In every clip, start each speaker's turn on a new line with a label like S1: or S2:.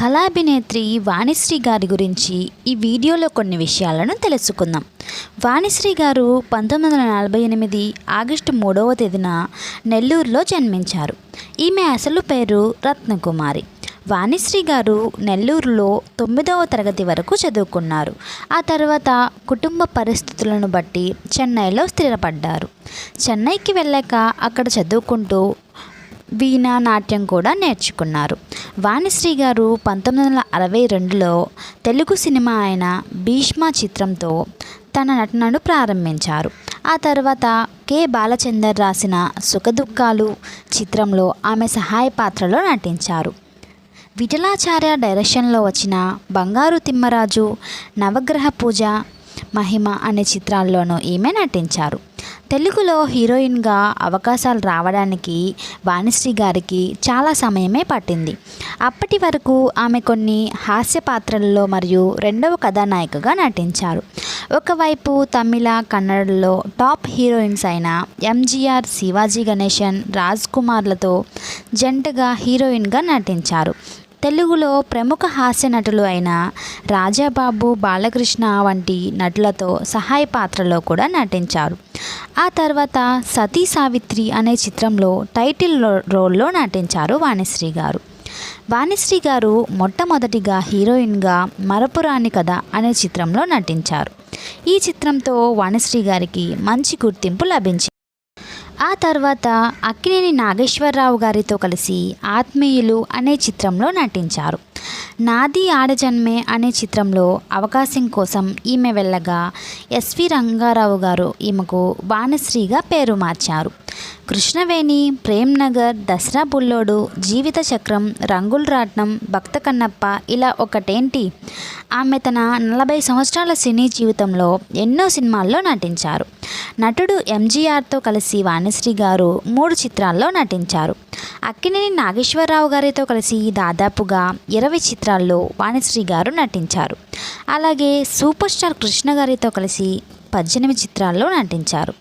S1: కళాభినేత్రి వాణిశ్రీ గారి గురించి ఈ వీడియోలో కొన్ని విషయాలను తెలుసుకుందాం. వాణిశ్రీ గారు పంతొమ్మిది వందల నలభై ఎనిమిది ఆగస్టు మూడవ తేదీన నెల్లూరులో జన్మించారు. ఈమె అసలు పేరు రత్నకుమారి. వాణిశ్రీ గారు నెల్లూరులో తొమ్మిదవ తరగతి వరకు చదువుకున్నారు. ఆ తర్వాత కుటుంబ పరిస్థితులను బట్టి చెన్నైలో స్థిరపడ్డారు. చెన్నైకి వెళ్ళాక అక్కడ చదువుకుంటూ వీణా నాట్యం కూడా నేర్చుకున్నారు. వాణిశ్రీ గారు పంతొమ్మిది వందల అరవై రెండులో తెలుగు సినిమా అయిన భీష్మ చిత్రంతో తన నటనను ప్రారంభించారు. ఆ తర్వాత కె. బాలచందర్ రాసిన సుఖదుఖాలు చిత్రంలో ఆమె సహాయ పాత్రలో నటించారు. విఠలాచార్య డైరెక్షన్లో వచ్చిన బంగారు తిమ్మరాజు నవగ్రహ పూజ మహిమ అనే చిత్రాల్లోనూ ఈమె నటించారు. తెలుగులో హీరోయిన్గా అవకాశాలు రావడానికి వాణిశ్రీ గారికి చాలా సమయమే పట్టింది. అప్పటి వరకు ఆమె కొన్ని హాస్య పాత్రల్లో మరియు రెండవ కథానాయికగా నటించారు. ఒకవైపు తమిళ కన్నడలో టాప్ హీరోయిన్స్ అయిన ఎంజీఆర్ శివాజీ గణేశన్ రాజ్ కుమార్లతో జంటగా హీరోయిన్గా నటించారు. తెలుగులో ప్రముఖ హాస్య నటులు అయిన రాజాబాబు బాలకృష్ణ వంటి నటులతో సహాయ పాత్రలో కూడా నటించారు. ఆ తర్వాత సతీ సావిత్రి అనే చిత్రంలో టైటిల్ రో- రోల్లో నటించారు వాణిశ్రీ గారు. వాణిశ్రీ గారు మొట్టమొదటిగా హీరోయిన్గా మరపురాని కథ అనే చిత్రంలో నటించారు. ఈ చిత్రంతో వాణిశ్రీ గారికి మంచి గుర్తింపు లభించింది. ఆ తర్వాత అక్కినేని నాగేశ్వరరావు గారితో కలిసి ఆత్మీయులు అనే చిత్రంలో నటించారు. నాది ఆడజన్మే అనే చిత్రంలో అవకాశం కోసం ఈమె వెళ్ళగా ఎస్వి రంగారావు గారు ఈమెకు వాణశ్రీగా పేరు మార్చారు. కృష్ణవేణి ప్రేమ్ నగర్ దసరా బుల్లోడు జీవిత చక్రం రంగుల రాట్నం భక్త కన్నప్ప ఇలా ఒకటేంటి? ఆమె తన నలభై సంవత్సరాల సినీ జీవితంలో ఎన్నో సినిమాల్లో నటించారు. నటుడు ఎంజీఆర్తో కలిసి వాణిశ్రీ గారు మూడు చిత్రాల్లో నటించారు. అక్కినేని నాగేశ్వరరావు గారితో కలిసి దాదాపుగా ఇరవై చిత్రాల్లో వాణిశ్రీ గారు నటించారు. అలాగే సూపర్ స్టార్ కృష్ణ గారితో కలిసి పద్దెనిమిది చిత్రాల్లో నటించారు.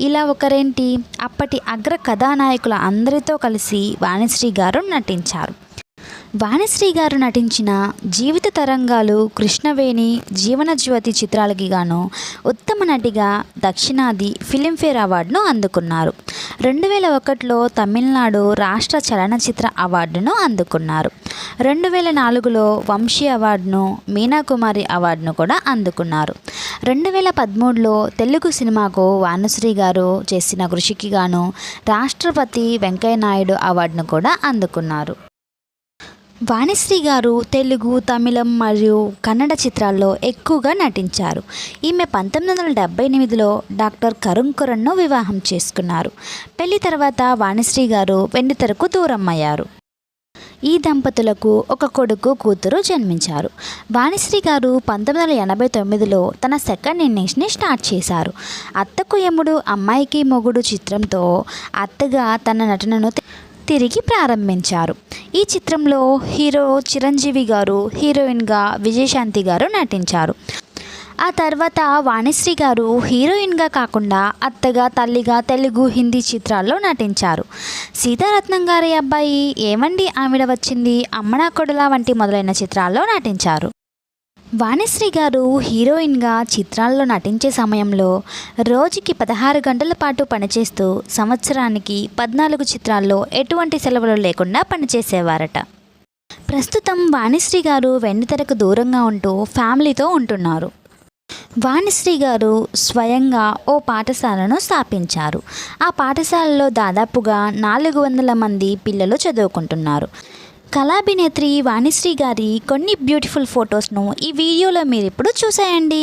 S1: ఇలా ఒకరేంటి? అప్పటి అగ్ర కథానాయకుల అందరితో కలిసి వాణిశ్రీ గారు నటించారు. వాణిశ్రీ గారు నటించిన జీవిత తరంగాలు కృష్ణవేణి జీవనజ్యోతి చిత్రాలకి గాను ఉత్తమ నటిగా దక్షిణాది ఫిలింఫేర్ అవార్డును అందుకున్నారు. రెండు వేల ఒకటిలో తమిళనాడు రాష్ట్ర చలనచిత్ర అవార్డును అందుకున్నారు. రెండు వేల నాలుగులో వంశీ అవార్డును మీనాకుమారి అవార్డును కూడా అందుకున్నారు. రెండు వేల పదమూడులో తెలుగు సినిమాకు వాణుశ్రీ గారు చేసిన కృషికి గాను రాష్ట్రపతి వెంకయ్యనాయుడు అవార్డును కూడా అందుకున్నారు. వాణిశ్రీ గారు తెలుగు తమిళం మరియు కన్నడ చిత్రాల్లో ఎక్కువగా నటించారు. ఈమె పంతొమ్మిది వందల డెబ్బై ఎనిమిదిలో డాక్టర్ కరుణ్ కురన్ను వివాహం చేసుకున్నారు. పెళ్ళి తర్వాత వాణిశ్రీ గారు వెండితెరకు దూరం అయ్యారు ఈ దంపతులకు ఒక కొడుకు కూతురు జన్మించారు. వాణిశ్రీ గారు పంతొమ్మిది వందల ఎనభై తొమ్మిదిలో తన సెకండ్ ఇన్నింగ్స్ని స్టార్ట్ చేశారు. అత్తకు యముడు అమ్మాయికి మొగుడు చిత్రంతో అత్తగా తన నటనను తిరిగి ప్రారంభించారు. ఈ చిత్రంలో హీరో చిరంజీవి గారు హీరోయిన్గా విజయశాంతి గారు నటించారు. ఆ తర్వాత వాణిశ్రీ గారు హీరోయిన్గా కాకుండా అత్తగా తల్లిగా తెలుగు హిందీ చిత్రాల్లో నటించారు. సీతారత్నం గారి అబ్బాయి ఏమండి ఆవిడ వచ్చింది? అమ్మనా కొడుల వంటి మొదలైన చిత్రాల్లో నటించారు. వాణిశ్రీ గారు హీరోయిన్గా చిత్రాల్లో నటించే సమయంలో రోజుకి పదహారు గంటల పాటు పనిచేస్తూ సంవత్సరానికి పద్నాలుగు చిత్రాల్లో ఎటువంటి సెలవులు లేకుండా పనిచేసేవారట. ప్రస్తుతం వాణిశ్రీ గారు వెండితెరకు దూరంగా ఉంటూ ఫ్యామిలీతో ఉంటున్నారు. వాణిశ్రీ గారు స్వయంగా ఓ పాఠశాలను స్థాపించారు. ఆ పాఠశాలలో దాదాపుగా నాలుగు వందల మంది పిల్లలు చదువుకుంటున్నారు. కళాభినేత్రి వాణిశ్రీ గారి కొన్ని బ్యూటిఫుల్ ఫొటోస్ను ఈ వీడియోలో మీరు ఇప్పుడు చూసేయండి.